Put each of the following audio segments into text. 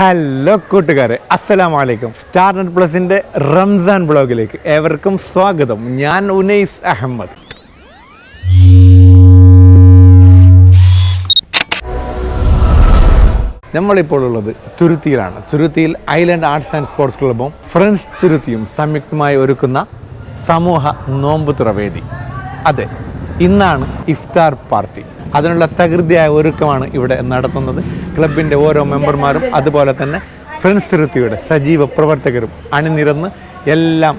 Hello കൂട്ടുകാരെ അസ്സലാം വലൈക്കും സ്റ്റാർ നെറ്റ് പ്ലസിന്റെ റംസാൻ ബ്ലോഗിലേക്ക് ഏവർക്കും സ്വാഗതം. ഞാൻ ഉനൈസ് അഹമ്മദ്. നമ്മളിപ്പോൾ ഉള്ളത് തുരുത്തിയിലാണ്. തുരുത്തിയിൽ ഐലൻഡ് ആർട്സ് ആൻഡ് സ്പോർട്സ് ക്ലബും ഫ്രണ്ട്സ് തുരുത്തിയും സംയുക്തമായി ഒരുക്കുന്ന സമൂഹ നോമ്പ് തുറവേദി. അതെ ഇന്നാണ് ഇഫ്താർ പാർട്ടി. അതിനുള്ള തകൃതിയായ ഒരുക്കമാണ് ഇവിടെ നടത്തുന്നത്. ക്ലബിന്റെ ഓരോ മെമ്പർമാരും അതുപോലെ തന്നെ ഫ്രണ്ട്സ് തിരുത്തിയുടെ സജീവ പ്രവർത്തകരും അണിനിരന്ന് എല്ലാം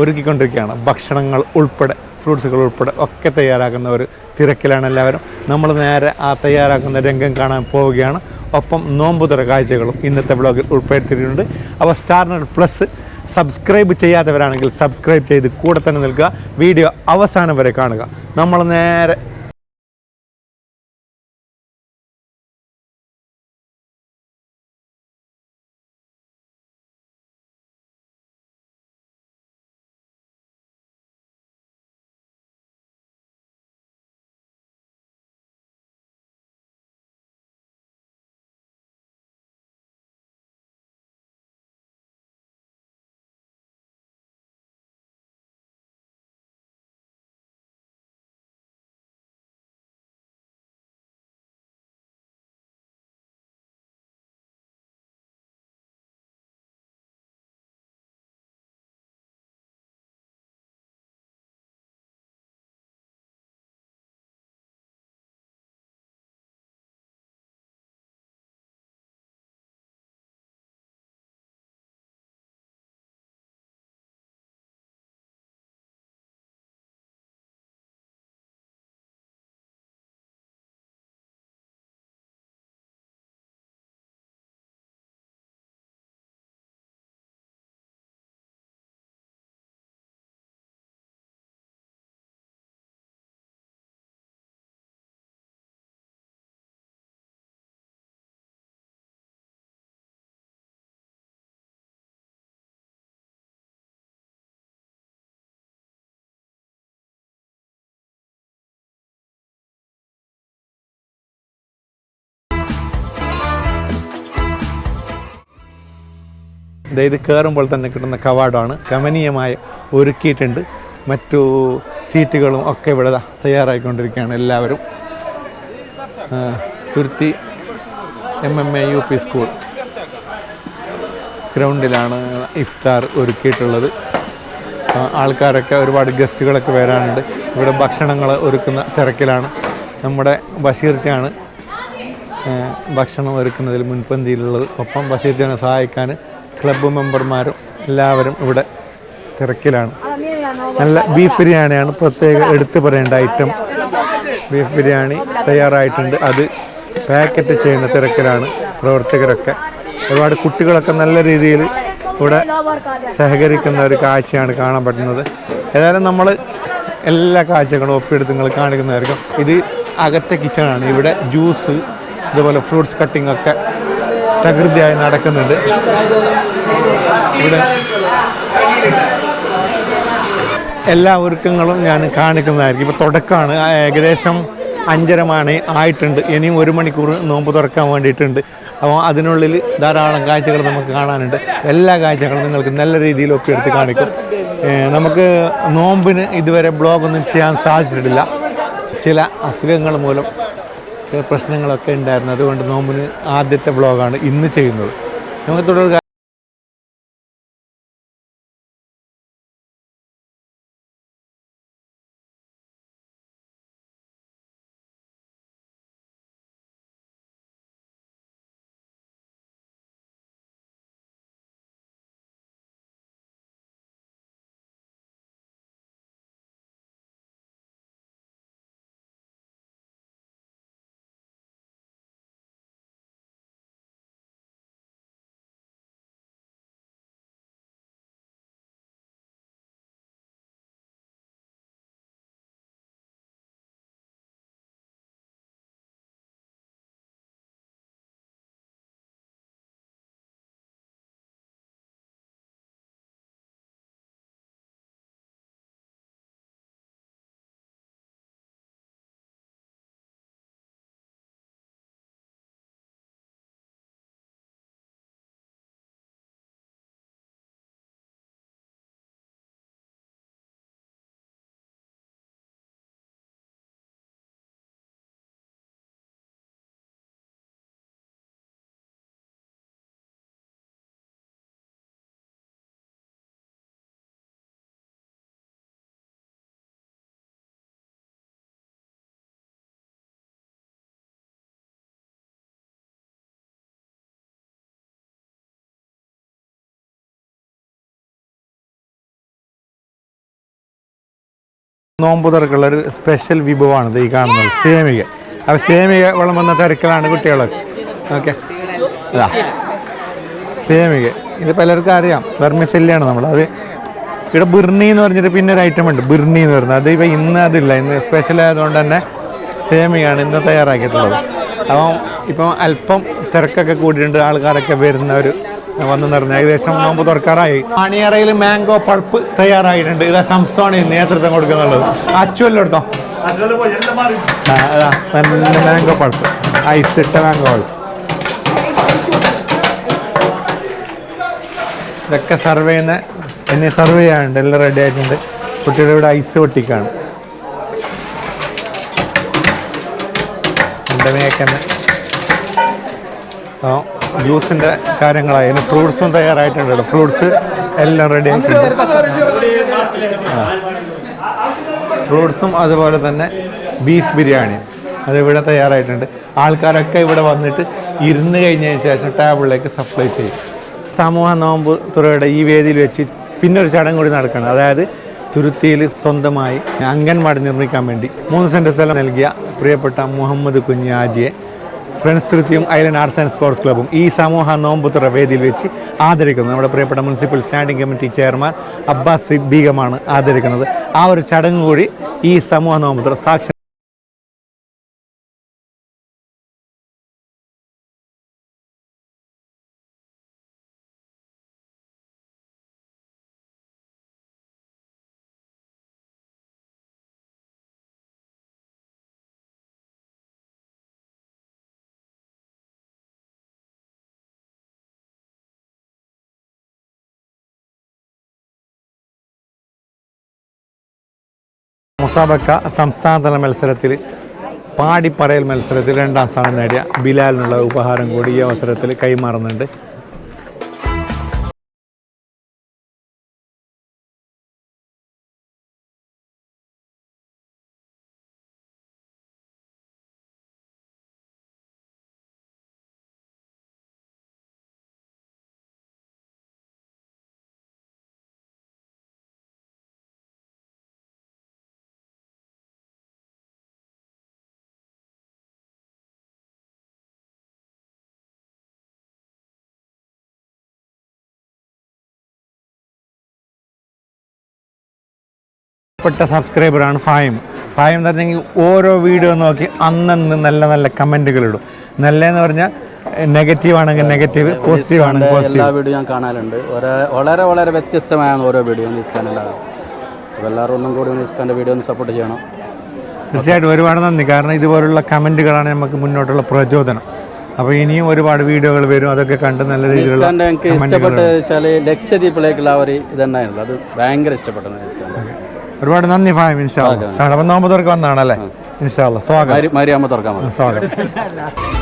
ഒരുക്കിക്കൊണ്ടിരിക്കുകയാണ്. ഭക്ഷണങ്ങൾ ഉൾപ്പെടെ ഫ്രൂട്ട്സുകൾ ഉൾപ്പെടെ ഒക്കെ തയ്യാറാക്കുന്ന ഒരു തിരക്കിലാണ് എല്ലാവരും. നമ്മൾ നേരെ ആ തയ്യാറാക്കുന്ന രംഗം കാണാൻ പോവുകയാണ്. ഒപ്പം നോമ്പുതുറ കാഴ്ചകളും ഇന്നത്തെ വ്ളോഗിൽ ഉൾപ്പെടുത്തിയിട്ടുണ്ട്. അപ്പോൾ സ്റ്റാർനർ പ്ലസ് സബ്സ്ക്രൈബ് ചെയ്യാത്തവരാണെങ്കിൽ സബ്സ്ക്രൈബ് ചെയ്ത് കൂടെ തന്നെ നിൽക്കുക. വീഡിയോ അവസാനം വരെ കാണുക. നമ്മൾ നേരെ ഇത് കയറുമ്പോൾ തന്നെ കിട്ടുന്ന കവാടമാണ് കമനീയമായി ഒരുക്കിയിട്ടുണ്ട്. മറ്റു സീറ്റുകളും ഒക്കെ ഇവിടെ തയ്യാറായിക്കൊണ്ടിരിക്കുകയാണ് എല്ലാവരും. Thuruthi M M A U P school ഗ്രൗണ്ടിലാണ് ഇഫ്താർ ഒരുക്കിയിട്ടുള്ളത്. ആൾക്കാരൊക്കെ ഒരുപാട് ഗസ്റ്റുകളൊക്കെ വരാനുണ്ട്. ഇവിടെ ഭക്ഷണങ്ങൾ ഒരുക്കുന്ന തിരക്കിലാണ്. നമ്മുടെ ബഷീർച്ചയാണ് ഭക്ഷണം ഒരുക്കുന്നതിൽ മുൻപന്തിയിലുള്ളത്. ഒപ്പം ബഷീർ ജനെ സഹായിക്കാൻ ക്ലബ്ബ് മെമ്പർമാരും എല്ലാവരും ഇവിടെ തിരക്കിലാണ്. നല്ല ബീഫ് ബിരിയാണിയാണ് പ്രത്യേക എടുത്തു പറയേണ്ട ഐറ്റം ബീഫ് ബിരിയാണി തയ്യാറായിട്ടുണ്ട്. അത് പാക്കറ്റ് ചെയ്യുന്ന തിരക്കിലാണ് പ്രവർത്തകരൊക്കെ. ഒരുപാട് കുട്ടികളൊക്കെ നല്ല രീതിയിൽ ഇവിടെ സഹകരിക്കുന്ന ഒരു കാഴ്ചയാണ് കാണാൻ പറ്റുന്നത്. ഏതായാലും നമ്മൾ എല്ലാ കാഴ്ചകളും ഒപ്പിയെടുത്ത് നിങ്ങൾ കാണിക്കുന്നതായിരിക്കും. ഇത് അകത്തെ കിച്ചണാണ് ഇവിടെ ജ്യൂസ് ഇതുപോലെ ഫ്രൂട്ട്സ് കട്ടിംഗ് ഒക്കെ തകൃതിയായി നടക്കുന്നുണ്ട്. എല്ലാ ഒരുക്കങ്ങളും ഞാൻ കാണിക്കുന്നതായിരിക്കും. ഇപ്പോൾ തുടക്കമാണ്. ഏകദേശം അഞ്ചര മണി ആയിട്ടുണ്ട്. ഇനിയും ഒരു മണിക്കൂർ നോമ്പ് തുറക്കാൻ വേണ്ടിയിട്ടുണ്ട്. അപ്പോൾ അതിനുള്ളിൽ ധാരാളം കാഴ്ചകൾ നമുക്ക് കാണാനുണ്ട്. എല്ലാ കാഴ്ചകളും നിങ്ങൾക്ക് നല്ല രീതിയിൽ ഒപ്പിയെടുത്ത് കാണിക്കും. നമുക്ക് നോമ്പിന് ഇതുവരെ ബ്ലോഗൊന്നും ചെയ്യാൻ സാധിച്ചിട്ടില്ല. ചില അസുഖങ്ങൾ മൂലം പ്രശ്നങ്ങളൊക്കെ ഉണ്ടായിരുന്നു. അതുകൊണ്ട് നോമ്പിന് ആദ്യത്തെ ബ്ലോഗാണ് ഇന്ന് ചെയ്യുന്നത്. നമുക്ക് തുടർ നോമ്പ് തുറക്കുള്ള ഒരു സ്പെഷ്യൽ വിഭവമാണിത് ഈ കാണുന്നത്. സേമിക. അപ്പൊ സേമിക വന്ന തിരക്കിലാണ് കുട്ടികളൊക്കെ. ഓക്കെ. സേമിക. ഇത് പലർക്കും അറിയാം. വെർമിസെല്ലാണ് നമ്മൾ അത് ഇവിടെ ബിർണി എന്ന് പറഞ്ഞിട്ട് പിന്നെ ഒരു ഐറ്റം ഉണ്ട്. ബിർണി എന്ന് പറയുന്നത്. അത് ഇപ്പം ഇന്ന് അതില്ല. ഇന്ന് സ്പെഷ്യൽ ആയതുകൊണ്ട് തന്നെ സേമിയാണ് ഇന്ന് തയ്യാറാക്കിയിട്ടുള്ളത്. അപ്പം ഇപ്പം അല്പം തിരക്കൊക്കെ കൂടിയിട്ടുണ്ട്. ആൾക്കാരൊക്കെ വരുന്ന ഒരു വന്നു നിറഞ്ഞു ഏകദേശം നോമ്പ് തുറക്കാറായി. മണിയറയിൽ മാംഗോ പൾപ്പ് തയ്യാറായിട്ടുണ്ട്. ഇതാ സംസ്ഥാന നേതൃത്വം കൊടുക്കുന്നുള്ളത്. അച്ചുവല്ലോ എടുത്തോ ആ, അതാ. നല്ല മാംഗോ പൾപ്പ്. ഐസ് ഇട്ട മാംഗോ പൾപ്പ്. ഇതൊക്കെ സർവ് ചെയ്യുന്ന എന്നെ സർവ് ചെയ്യാനുണ്ട്. എല്ലാം റെഡി ആയിട്ടുണ്ട്. കുട്ടിയുടെ ഇവിടെ ഐസ് പൊട്ടിക്കാണ്. എന്റെ മേക്കന്നെ ആ. ജ്യൂസിന്റെ കാര്യങ്ങളായി അതിന് ഫ്രൂട്ട്സും തയ്യാറായിട്ടുണ്ട്. ഫ്രൂട്ട്സ് എല്ലാം റെഡി ഫ്രൂട്ട്സും അതുപോലെ തന്നെ ബീഫ് ബിരിയാണി അത് ഇവിടെ തയ്യാറായിട്ടുണ്ട്. ആൾക്കാരൊക്കെ ഇവിടെ വന്നിട്ട് ഇരുന്ന് കഴിഞ്ഞതിന് ശേഷം ടേബിളിലേക്ക് സപ്ലൈ ചെയ്യും. സമൂഹ നോമ്പ് തുറയുടെ ഈ വേദിയിൽ വെച്ച് പിന്നെ ഒരു ചടങ്ങ് കൂടി നടക്കണം. അതായത് തുരുത്തിയിൽ സ്വന്തമായി അംഗൻവാടി നിർമ്മിക്കാൻ വേണ്ടി മൂന്ന് സെന്റ് സ്ഥലം നൽകിയ പ്രിയപ്പെട്ട മുഹമ്മദ് കുഞ്ഞാജിയെ ഫ്രണ്ട്സ് തൃത്തിയും ഐലൻഡ് ആർട്സ് ആൻഡ് സ്പോർട്സ് ക്ലബ്ബും ഈ സമൂഹ നോമ്പുത്ര വേദിയിൽ വെച്ച് ആദരിക്കുന്നു. നമ്മുടെ പ്രിയപ്പെട്ട municipal standing committee chairman Abbas സിദ്ദീഖമാണ് ആദരിക്കുന്നത്. ആ ഒരു ചടങ്ങ് കൂടി ഈ സമൂഹ നോമ്പുത്ര സാക്ഷി മുസാബക്ക സംസ്ഥാനതല മത്സരത്തിൽ പാടിപ്പറയൽ മത്സരത്തിൽ രണ്ടാം സ്ഥാനം നേടിയ ബിലാലിനുള്ള ഉപഹാരം കൂടി ഈ അവസരത്തിൽ കൈമാറുന്നുണ്ട്. പെട്ട സബ്സ്ക്രൈബറാണ് ഫായം. ഫായം എന്ന് പറഞ്ഞെങ്കിൽ ഓരോ വീഡിയോ നോക്കി അന്നന്ന് നല്ല നല്ല കമന്റുകൾ ഇടും. നല്ലതെന്ന് പറഞ്ഞാൽ നെഗറ്റീവ് ആണെങ്കിൽ നെഗറ്റീവ് പോസിറ്റീവ് ആണെങ്കിൽ എല്ലാ പോസിറ്റീവ്. വീഡിയോ ഞാൻ കാണാറുണ്ട്. വളരെ വളരെ വ്യത്യസ്തമായാണ് ഓരോ വീഡിയോ ന്യൂസ് അപ്പോൾ എല്ലാവരും ഒന്നും കൂടി ന്യൂസ്കാന്റെ വീഡിയോ ഒന്ന് സപ്പോർട്ട് ചെയ്യണം. തീർച്ചയായിട്ടും ഒരുപാട് നന്ദി. കാരണം ഇതുപോലുള്ള കമന്റുകളാണ് നമുക്ക് മുന്നോട്ടുള്ള പ്രചോദനം. അപ്പോൾ ഇനിയും ഒരുപാട് വീഡിയോകൾ വരും. അതൊക്കെ കണ്ട് നല്ല രീതിയിലുള്ള എനിക്ക് ഇഷ്ടപ്പെട്ട് വെച്ചാൽ ലക്ഷദ്വീപിലേക്കുള്ള ഒരു ഇതുണ്ടായിരുന്നല്ലോ അത് ഭയങ്കര ഇഷ്ടപ്പെട്ടു ഒരുപാട് നന്ദി ഇൻഷാ അള്ളാഹ് അപ്പം നോമ്പ് വന്നാണല്ലേ? ഇൻഷാ അള്ളാഹ് സ്വാഗതം. തുറക്കാൻ സ്വാഗതം.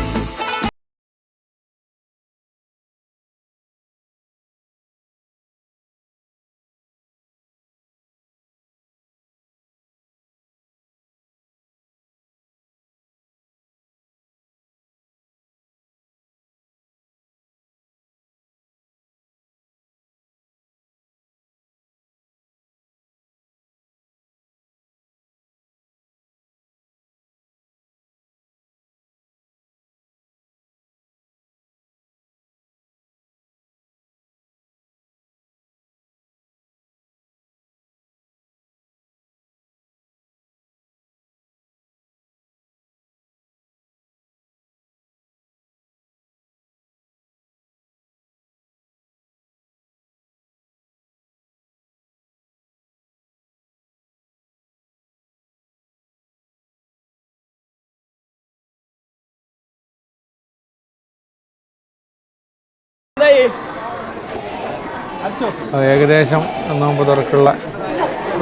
ഏകദേശം നോമ്പ് തുറക്കുള്ള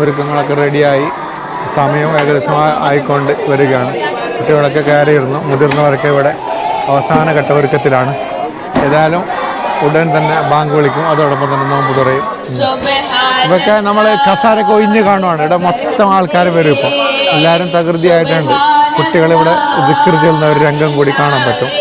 ഒരുക്കങ്ങളൊക്കെ റെഡിയായി. സമയവും ഏകദേശം ആയിക്കൊണ്ട് വരികയാണ്. കുട്ടികളൊക്കെ കയറിയിരുന്നു മുതിർന്നവരൊക്കെ ഇവിടെ അവസാന ഘട്ട ഒരുക്കത്തിലാണ് ഏതായാലും ഉടൻ തന്നെ ബാങ്ക് വിളിക്കും അതോടൊപ്പം തന്നെ നോമ്പ് തുറയും. ഇതൊക്കെ നമ്മൾ കസാരൊക്കെ ഒഴിഞ്ഞ് കാണുവാണ്. ഇവിടെ മൊത്തം ആൾക്കാർ വരും ഇപ്പോൾ എല്ലാവരും തകൃതിയായിട്ടുണ്ട്. കുട്ടികളിവിടെ ദിക്കൃതി ചെല്ലുന്ന ഒരു രംഗം കൂടി കാണാൻ പറ്റും.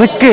നിക്ക്.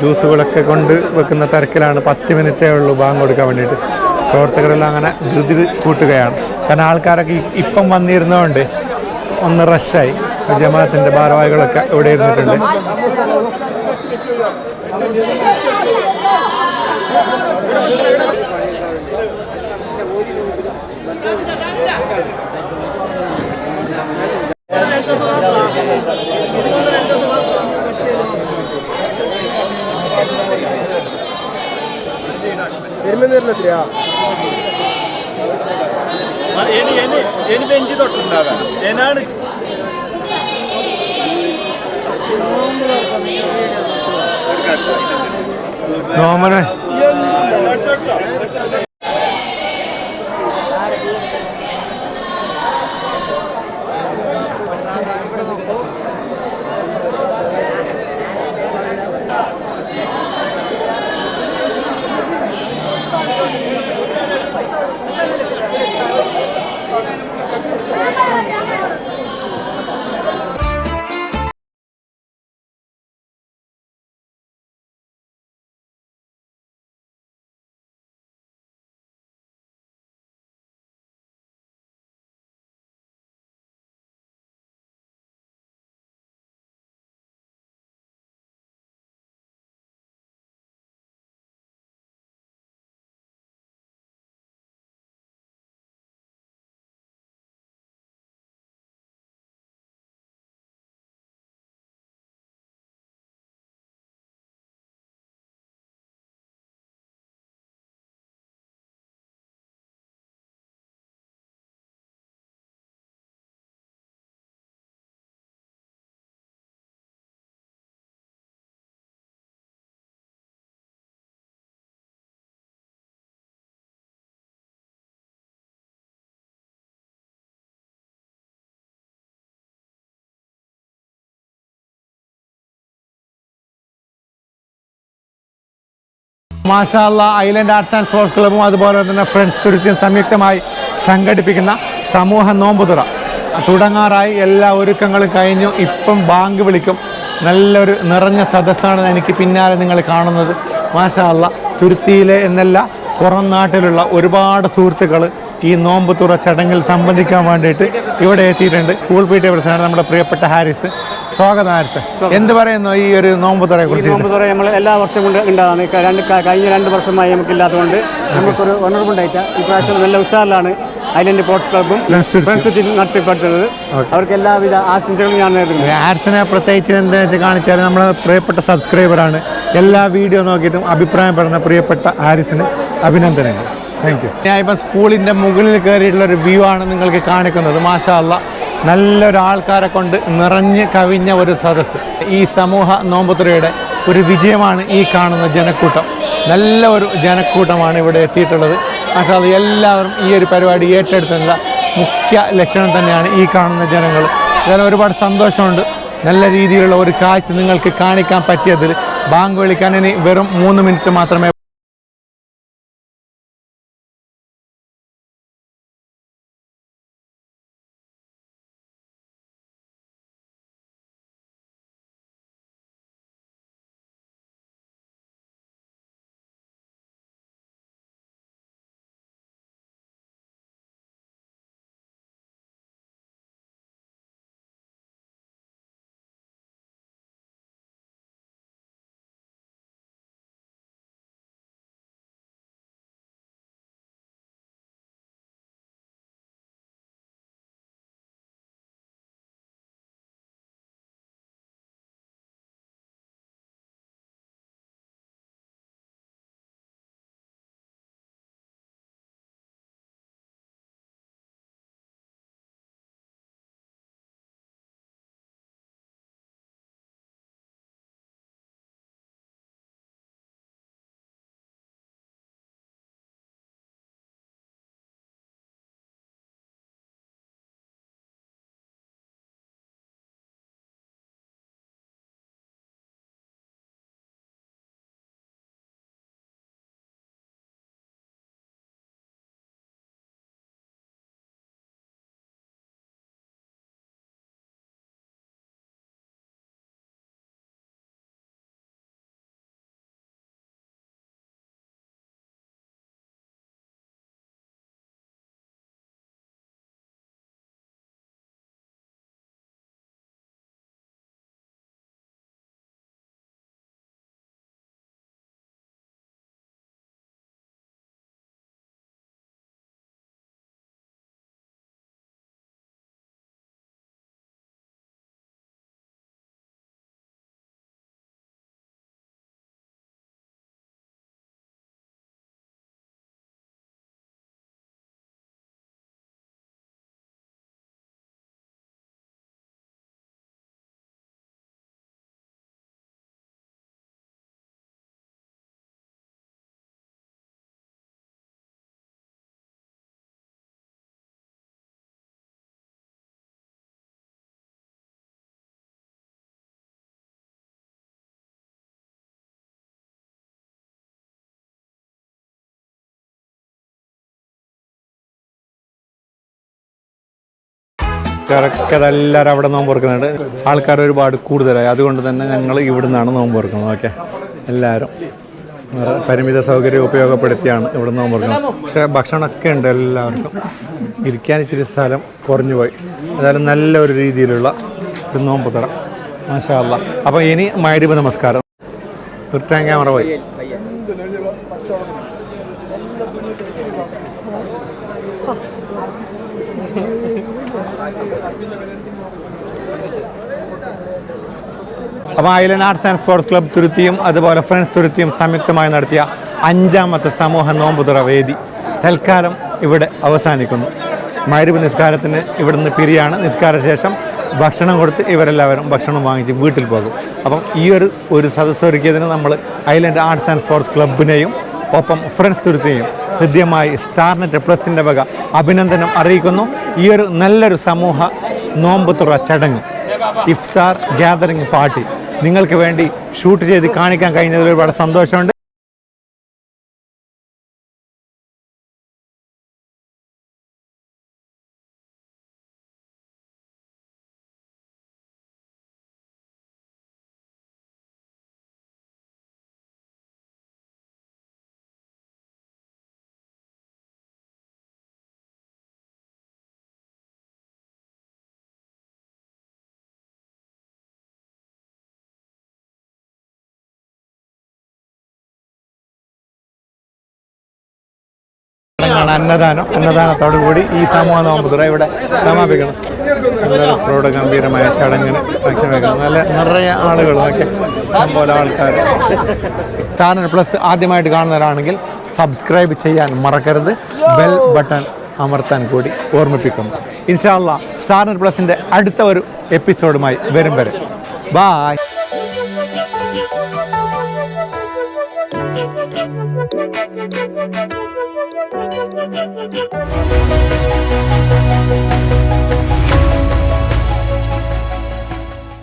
ജ്യൂസുകളൊക്കെ കൊണ്ട് വെക്കുന്ന തിരക്കിലാണ് പത്ത് മിനിറ്റേ ഉള്ളൂ ബാങ്ക് കൊടുക്കാൻ വേണ്ടിയിട്ട്. പ്രവർത്തകരെല്ലാം അങ്ങനെ ധൃതി കൂട്ടുകയാണ്. കാരണം ആൾക്കാരൊക്കെ ഇപ്പം വന്നിരുന്നതുകൊണ്ട് ഒന്ന് റഷായി ജമാഅത്തിന്റെ ഭാരവാഹികളൊക്കെ ഇവിടെ ഇരുന്നിട്ടുണ്ട്. ഇനി 哦，没来。മാഷാല്ല ഐലൻഡ് ആർട്സ് ആൻഡ് സ്പോർട്സ് ക്ലബ്ബും അതുപോലെ തന്നെ ഫ്രണ്ട്സ് തുരുത്തിയും സംയുക്തമായി സംഘടിപ്പിക്കുന്ന സമൂഹ നോമ്പുതുറ. തുടങ്ങാറായി എല്ലാ ഒരുക്കങ്ങളും കഴിഞ്ഞു. ഇപ്പം ബാങ്ക് വിളിക്കും. നല്ലൊരു നിറഞ്ഞ സദസ്സാണ് എനിക്ക് പിന്നാലെ നിങ്ങൾ കാണുന്നത്. മാഷാല്ല തുരുത്തിയിലെ എന്നല്ല പുറം നാട്ടിലുള്ള ഒരുപാട് സുഹൃത്തുക്കൾ ഈ നോമ്പുതുറ ചടങ്ങിൽ സംബന്ധിക്കാൻ വേണ്ടിയിട്ട് ഇവിടെ എത്തിയിട്ടുണ്ട്. സ്കൂൾ പി നമ്മുടെ പ്രിയപ്പെട്ട ഹാരിസ്. സ്വാഗതം എന്ത് പറയുന്നു ഈ ഒരു നോമ്പ് തുറയെ കുറിച്ച്? നോമ്പ് തുറ നമ്മൾ എല്ലാ വർഷവും കൊണ്ട് ഉണ്ടാകുന്നത് രണ്ട് കഴിഞ്ഞ രണ്ട് വർഷമായി നമുക്കില്ലാത്തതുകൊണ്ട് നമുക്കൊരു ഉണർവുണ്ടായിട്ട് ഈ പ്രാവശ്യം നല്ല ഉഷാറിലാണ് ഐലൻഡ് സ്പോർട്സ് ടീം നടത്തിപ്പെടുത്തുന്നത്. അവർക്ക് എല്ലാവിധ ആശംസകളും ഞാൻ നേരുന്നു. ആർസിനെ പ്രത്യേകിച്ച് എന്താ വെച്ചാൽ കാണിച്ചാൽ നമ്മൾ പ്രിയപ്പെട്ട സബ്സ്ക്രൈബറാണ് എല്ലാ വീഡിയോ നോക്കിയിട്ടും അഭിപ്രായപ്പെടുന്ന പ്രിയപ്പെട്ട ആരിസിന് അഭിനന്ദനങ്ങൾ. താങ്ക് യു ഞാൻ ഇപ്പം സ്കൂളിന്റെ മുകളിൽ കയറിയിട്ടുള്ള ഒരു വ്യൂ ആണ് നിങ്ങൾക്ക് കാണിക്കുന്നത്. മാഷാ അല്ല നല്ലൊരു ആൾക്കാരെ കൊണ്ട് നിറഞ്ഞ് കവിഞ്ഞ ഒരു സദസ്സ്. ഈ സമൂഹ നോമ്പുതുറയുടെ ഒരു വിജയമാണ് ഈ കാണുന്ന ജനക്കൂട്ടം. നല്ല ഒരു ജനക്കൂട്ടമാണ് ഇവിടെ എത്തിയിട്ടുള്ളത്. പക്ഷേ അത് എല്ലാവരും ഈ ഒരു പരിപാടി ഏറ്റെടുത്തുള്ള മുഖ്യ ലക്ഷണം തന്നെയാണ് ഈ കാണുന്ന ജനങ്ങൾ. അതായത് ഒരുപാട് സന്തോഷമുണ്ട്. നല്ല രീതിയിലുള്ള ഒരു കാഴ്ച നിങ്ങൾക്ക് കാണിക്കാൻ പറ്റിയതിൽ. ബാങ്ക് വിളിക്കാൻ ഇനി വെറും മൂന്ന് മിനിറ്റ് മാത്രമേ ആൾക്കാരൊക്കെ എല്ലാവരും അവിടെ നോമ്പ് തുറക്കുന്നുണ്ട് ആൾക്കാർ ഒരുപാട് കൂടുതലായി. അതുകൊണ്ട് തന്നെ ഞങ്ങൾ ഇവിടെ നിന്നാണ് നോമ്പ് തുറക്കുന്നത് ഓക്കെ. എല്ലാവരും പരിമിത സൗകര്യം ഉപയോഗപ്പെടുത്തിയാണ് ഇവിടെ നോമ്പ് തുറക്കുന്നത് പക്ഷേ ഭക്ഷണമൊക്കെ ഉണ്ട് എല്ലാവർക്കും. ഇരിക്കാൻ ഇച്ചിരി സ്ഥലം കുറഞ്ഞു പോയി. ഏതായാലും നല്ല ഒരു രീതിയിലുള്ള ഒരു നോമ്പ് തുറ. മാഷാ അപ്പോൾ ഇനി മൈരിബ് നമസ്കാരം. റിട്ടേൺ ക്യാമറ പോയി. അപ്പോൾ island arts and sports club തുരുത്തിയും അതുപോലെ ഫ്രണ്ട്സ് തുരുത്തിയും സംയുക്തമായി നടത്തിയ അഞ്ചാമത്തെ സമൂഹ നോമ്പുതുറ വേദി തൽക്കാലം ഇവിടെ അവസാനിക്കുന്നു. മരുവ് നിസ്കാരത്തിന് ഇവിടുന്ന് പിരിയാണ്. നിസ്കാരശേഷം ഭക്ഷണം കൊടുത്ത് ഇവരെല്ലാവരും ഭക്ഷണം വാങ്ങിച്ച് വീട്ടിൽ പോകും. അപ്പം ഈ ഒരു ഒരു സദസ്സൊരുക്കിയതിന് നമ്മൾ ഐലൻഡ് ആർട്സ് ആൻഡ് സ്പോർട്സ് ക്ലബിനെയും ഒപ്പം ഫ്രണ്ട്സ് തുരുത്തിയും ഹൃദ്യമായി സ്റ്റാർനെറ്റ് പ്ലസിന്റെ വക അഭിനന്ദനം അറിയിക്കുന്നു. ഈ ഒരു നല്ലൊരു സമൂഹ നോമ്പുതുറ ചടങ്ങ് ഇഫ്താർ ഗ്യാതറിംഗ് പാർട്ടി. നിങ്ങൾക്ക് വേണ്ടി ഷൂട്ട് ചെയ്ത് കാണിക്കാൻ കഴിഞ്ഞതിൽ ഒരുപാട് സന്തോഷമുണ്ട്. അന്നദാനം അന്നദാനത്തോടു കൂടി ഈ സമൂഹ നോമ്പുതുറ ഇവിടെ സമാപിക്കണം. നല്ലൊരു പ്രൗഢഗംഭീരമായ ചടങ്ങിന് സാക്ഷ്യം വയ്ക്കണം നല്ല നിറയെ ആളുകളൊക്കെ പോലെ ആൾക്കാർ ചാനൽ പ്ലസ് ആദ്യമായിട്ട് കാണുന്നവരാണെങ്കിൽ സബ്സ്ക്രൈബ് ചെയ്യാൻ മറക്കരുത്. ബെൽ ബട്ടൺ അമർത്താൻ കൂടി ഓർമ്മിപ്പിക്കുന്നു. ഇൻഷാല്ല സ്റ്റാർനർ പ്ലസിന്റെ അടുത്ത ഒരു എപ്പിസോഡുമായി വരും വരെ. ബായ്. thank you